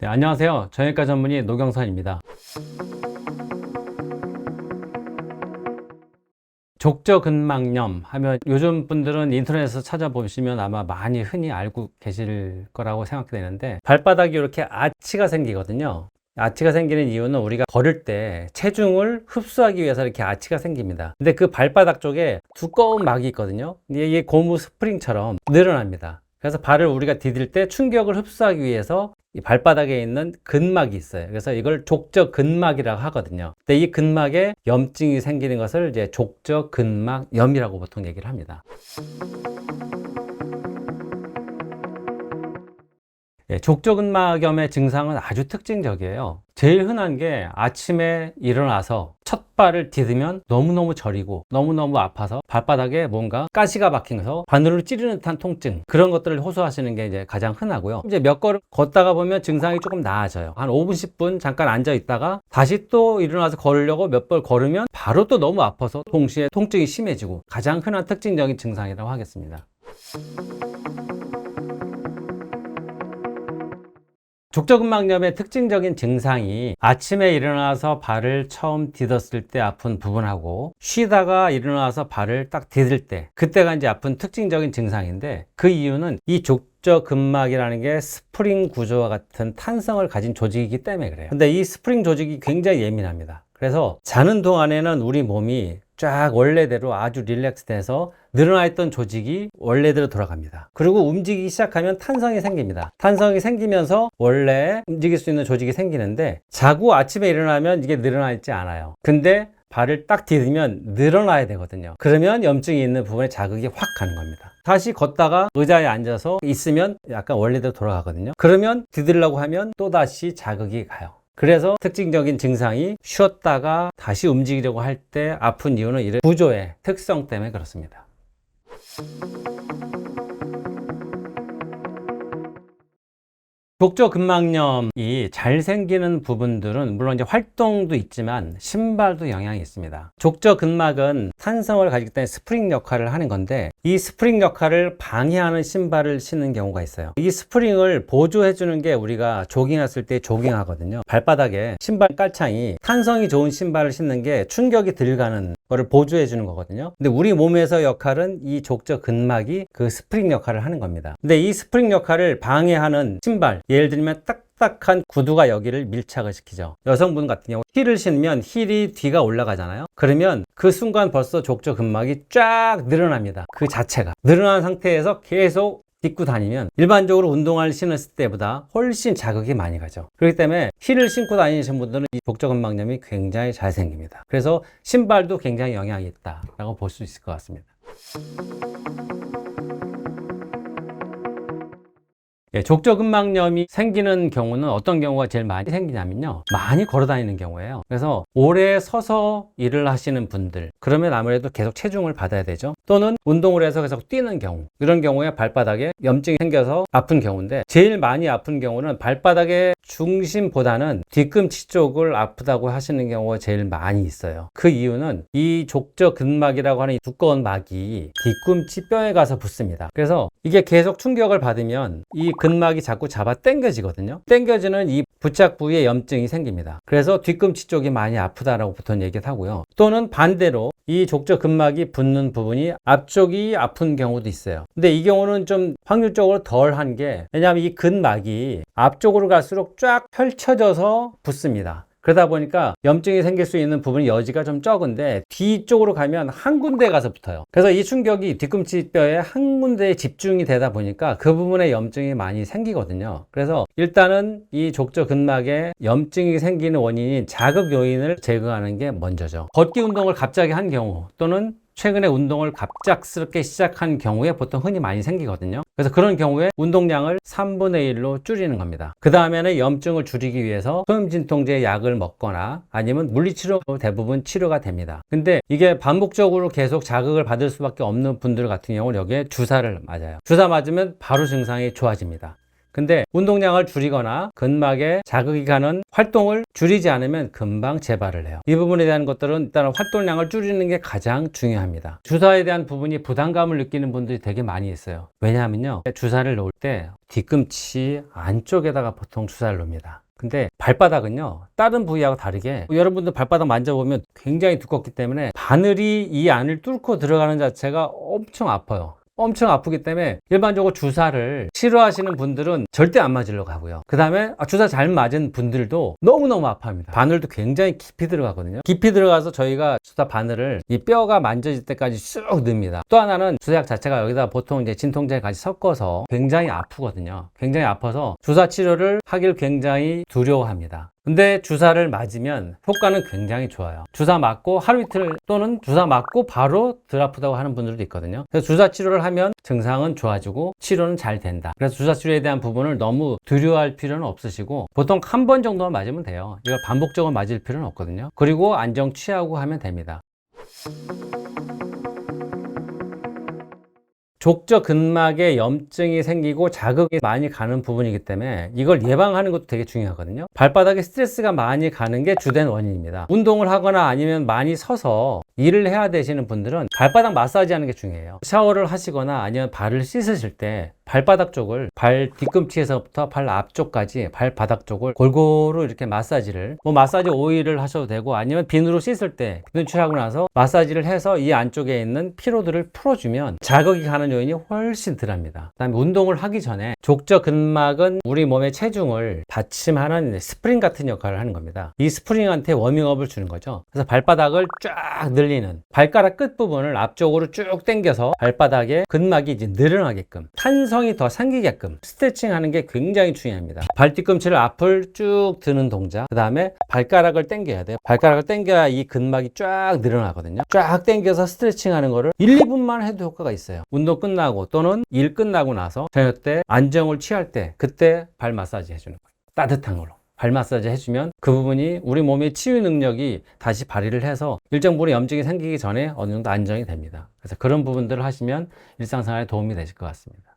네, 안녕하세요. 정형외과 전문의 노경선입니다. 족저근막염 하면 요즘 분들은 인터넷에서 찾아보시면 아마 많이 흔히 알고 계실 거라고 생각되는데 발바닥이 이렇게 아치가 생기거든요. 아치가 생기는 이유는 우리가 걸을 때 체중을 흡수하기 위해서 이렇게 아치가 생깁니다. 근데 그 발바닥 쪽에 두꺼운 막이 있거든요. 이게 고무 스프링처럼 늘어납니다. 그래서 발을 우리가 디딜 때 충격을 흡수하기 위해서 이 발바닥에 있는 근막이 있어요. 그래서 이걸 족저 근막이라고 하거든요. 근데 이 근막에 염증이 생기는 것을 이제 족저 근막염이라고 보통 얘기를 합니다. 예, 족저근막염의 증상은 아주 특징적이에요. 제일 흔한 게 아침에 일어나서 첫 발을 디디면 너무너무 저리고 너무너무 아파서 발바닥에 뭔가 가시가 박혀서 바늘로 찌르는 듯한 통증 그런 것들을 호소하시는 게 이제 가장 흔하고요. 이제 몇 걸음 걷다가 보면 증상이 조금 나아져요. 한 5분, 10분 잠깐 앉아 있다가 다시 또 일어나서 걸으려고 몇 번 걸으면 바로 또 너무 아파서 동시에 통증이 심해지고 가장 흔한 특징적인 증상이라고 하겠습니다. 족저근막염의 특징적인 증상이 아침에 일어나서 발을 처음 디뎠을 때 아픈 부분하고 쉬다가 일어나서 발을 딱 디딜 때 그때가 이제 아픈 특징적인 증상인데 그 이유는 이 족저근막이라는 게 스프링 구조와 같은 탄성을 가진 조직이기 때문에 그래요. 근데 이 스프링 조직이 굉장히 예민합니다. 그래서 자는 동안에는 우리 몸이 쫙 원래대로 아주 릴렉스 돼서 늘어나 있던 조직이 원래대로 돌아갑니다. 그리고 움직이기 시작하면 탄성이 생깁니다. 탄성이 생기면서 원래 움직일 수 있는 조직이 생기는데 자고 아침에 일어나면 이게 늘어나 있지 않아요. 근데 발을 딱 디디면 늘어나야 되거든요. 그러면 염증이 있는 부분에 자극이 확 가는 겁니다. 다시 걷다가 의자에 앉아서 있으면 약간 원래대로 돌아가거든요. 그러면 디디려고 하면 또다시 자극이 가요. 그래서 특징적인 증상이 쉬었다가 다시 움직이려고 할 때 아픈 이유는 이런 구조의 특성 때문에 그렇습니다. 족저근막염이 잘 생기는 부분들은 물론 이제 활동도 있지만 신발도 영향이 있습니다. 족저 근막은 탄성을 가지기 때문에 스프링 역할을 하는 건데 이 스프링 역할을 방해하는 신발을 신는 경우가 있어요. 이 스프링을 보조해 주는 게 우리가 조깅했을 때 조깅하거든요. 발바닥에 신발 깔창이 탄성이 좋은 신발을 신는 게 충격이 덜 가는 거를 보조해 주는 거거든요. 근데 우리 몸에서 역할은 이 족저 근막이 그 스프링 역할을 하는 겁니다. 근데 이 스프링 역할을 방해하는 신발, 예를 들면 딱딱한 구두가 여기를 밀착을 시키죠. 여성분 같은 경우 힐을 신으면 힐이 뒤가 올라가잖아요. 그러면 그 순간 벌써 족저 근막이 쫙 늘어납니다. 그 자체가. 늘어난 상태에서 계속 딛고 다니면 일반적으로 운동화를 신었을 때보다 훨씬 자극이 많이 가죠. 그렇기 때문에 힐을 신고 다니시는 분들은 이 족저근막염이 굉장히 잘 생깁니다. 그래서 신발도 굉장히 영향이 있다라고 볼 수 있을 것 같습니다. 예, 족저근막염이 생기는 경우는 어떤 경우가 제일 많이 생기냐면요. 많이 걸어 다니는 경우예요. 그래서 오래 서서 일을 하시는 분들, 그러면 아무래도 계속 체중을 받아야 되죠. 또는 운동을 해서 계속 뛰는 경우, 이런 경우에 발바닥에 염증이 생겨서 아픈 경우인데, 제일 많이 아픈 경우는 발바닥의 중심보다는 뒤꿈치 쪽을 아프다고 하시는 경우가 제일 많이 있어요. 그 이유는 이 족저 근막이라고 하는 이 두꺼운 막이 뒤꿈치 뼈에 가서 붙습니다. 그래서 이게 계속 충격을 받으면 이 근막이 자꾸 잡아 당겨지거든요. 당겨지는 이 부착 부위에 염증이 생깁니다. 그래서 뒤꿈치 쪽이 많이 아프다라고 보통 얘기를 하고요. 또는 반대로 이 족저 근막이 붙는 부분이 앞쪽이 아픈 경우도 있어요. 근데 이 경우는 좀 확률적으로 덜한 게 왜냐하면 이 근막이 앞쪽으로 갈수록 쫙 펼쳐져서 붙습니다. 그러다 보니까 염증이 생길 수 있는 부분이 여지가 좀 적은데 뒤쪽으로 가면 한 군데 가서 붙어요. 그래서 이 충격이 뒤꿈치 뼈에 한 군데에 집중이 되다 보니까 그 부분에 염증이 많이 생기거든요. 그래서 일단은 이 족저 근막에 염증이 생기는 원인인 자극 요인을 제거하는 게 먼저죠. 걷기 운동을 갑자기 한 경우 또는 최근에 운동을 갑작스럽게 시작한 경우에 보통 흔히 많이 생기거든요. 그래서 그런 경우에 운동량을 3분의 1로 줄이는 겁니다. 그 다음에는 염증을 줄이기 위해서 소염진통제 약을 먹거나 아니면 물리치료로 대부분 치료가 됩니다. 근데 이게 반복적으로 계속 자극을 받을 수밖에 없는 분들 같은 경우는 여기에 주사를 맞아요. 주사 맞으면 바로 증상이 좋아집니다. 근데 운동량을 줄이거나 근막에 자극이 가는 활동을 줄이지 않으면 금방 재발을 해요. 이 부분에 대한 것들은 일단 활동량을 줄이는 게 가장 중요합니다. 주사에 대한 부분이 부담감을 느끼는 분들이 되게 많이 있어요. 왜냐하면요. 주사를 놓을 때 뒤꿈치 안쪽에다가 보통 주사를 놓습니다. 근데 발바닥은요 다른 부위하고 다르게 여러분들 발바닥 만져보면 굉장히 두껍기 때문에 바늘이 이 안을 뚫고 들어가는 자체가 엄청 아파요 엄청 아프기 때문에 일반적으로 주사를 싫어하시는 분들은 절대 안 맞으려고 하고요. 그 다음에 주사 잘 맞은 분들도 너무너무 아파합니다. 바늘도 굉장히 깊이 들어가거든요. 깊이 들어가서 저희가 주사 바늘을 이 뼈가 만져질 때까지 쭉 넣습니다. 또 하나는 주사약 자체가 여기다 보통 이제 진통제를 같이 섞어서 굉장히 아프거든요. 굉장히 아파서 주사 치료를 하길 굉장히 두려워합니다. 근데 주사를 맞으면 효과는 굉장히 좋아요. 주사 맞고 하루 이틀 또는 주사 맞고 바로 덜 아프다고 하는 분들도 있거든요. 그래서 주사 치료를 하면 증상은 좋아지고 치료는 잘 된다. 그래서 주사 치료에 대한 부분을 너무 두려워할 필요는 없으시고 보통 한 번 정도만 맞으면 돼요. 이걸 반복적으로 맞을 필요는 없거든요. 그리고 안정 취하고 하면 됩니다. 족저 근막에 염증이 생기고 자극이 많이 가는 부분이기 때문에 이걸 예방하는 것도 되게 중요하거든요. 발바닥에 스트레스가 많이 가는 게 주된 원인입니다. 운동을 하거나 아니면 많이 서서 일을 해야 되시는 분들은 발바닥 마사지 하는 게 중요해요. 샤워를 하시거나 아니면 발을 씻으실 때 발바닥 쪽을 발 뒤꿈치에서부터 발 앞쪽까지 발바닥 쪽을 골고루 이렇게 마사지를 뭐 마사지 오일을 하셔도 되고 아니면 비누로 씻을 때 칠하고 나서 마사지를 해서 이 안쪽에 있는 피로들을 풀어주면 자극이 가는 요인이 훨씬 덜합니다. 그다음에 운동을 하기 전에 족저 근막은 우리 몸의 체중을 받침하는 스프링 같은 역할을 하는 겁니다. 이 스프링한테 워밍업을 주는 거죠. 그래서 발바닥을 쫙 늘리는 발가락 끝 부분을 앞쪽으로 쭉 당겨서 발바닥에 근막이 이제 늘어나게끔 탄성이 더 생기게끔 스트레칭 하는 게 굉장히 중요합니다. 발 뒤꿈치를 앞을 쭉 드는 동작, 그 다음에 발가락을 당겨야 돼요. 발가락을 당겨야 이 근막이 쫙 늘어나거든요. 쫙 당겨서 스트레칭 하는 거를 1, 2분만 해도 효과가 있어요. 운동 끝나고 또는 일 끝나고 나서 저녁 때 안정을 취할 때 그때 발 마사지 해주는 거예요. 따뜻한 걸로. 발 마사지 해주면 그 부분이 우리 몸의 치유 능력이 다시 발휘를 해서 일정 부분의 염증이 생기기 전에 어느 정도 안정이 됩니다. 그래서 그런 부분들을 하시면 일상생활에 도움이 되실 것 같습니다.